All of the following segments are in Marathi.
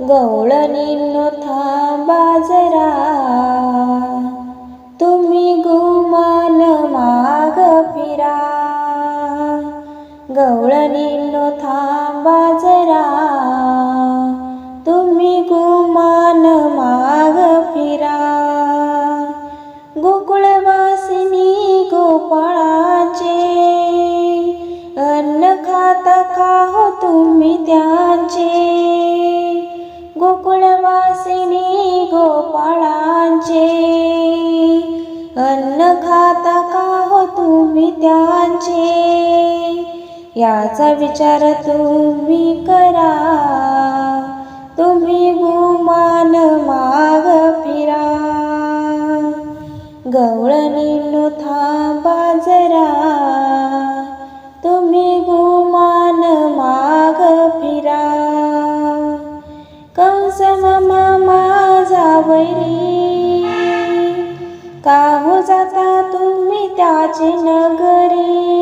गवळणींनो थांबा बाजरा तुम्ही गुमान माग फिरा. गवळणींनो थांबा बाजरा तुम्ही गुमान माग फिरा. गोकुळवासिनी गोपाळाचे अन्न खाता का हो तुम्ही त्या. त्यांचे याचा विचार तुम्ही करा. तुम्ही गुमान माग फिरा. गवळणी थांबा जरा. तुम्ही गुमान माग फिरा. कंस मामा माझा वैरी. का हो जाता तुम्ही त्याची नगरी.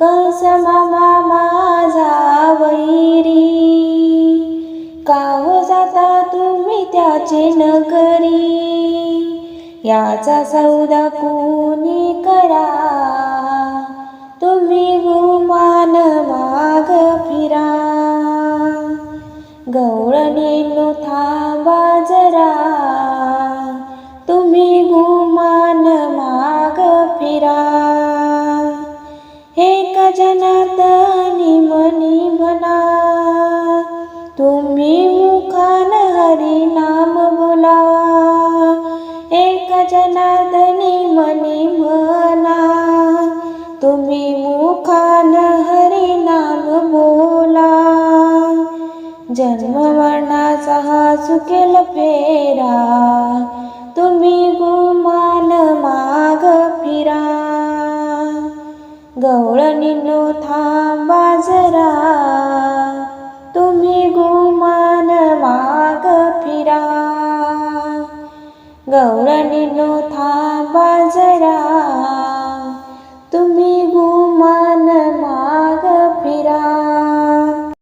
कस मामा माझा वैरी. का हो जाता तुम्ही त्याची नगरी. याचा सौदा कोणी करा. तुम्ही गुमान माग फिरा. गवळणीनो थांबा जरा माग एक हे मनी म्हणा तुम्ही मुखान हरी नाम बोला। एक जनार्दनी मनी म्हणा तुम्ही मुखान हरी नाम बोला। जन्म मरणाचा हा चुकेल फेरा तुम्ही गुमा गवळणीनो थांबा जरा. तुम्ही गुमान माग फिरा. गवळणीनो थांबा जरा.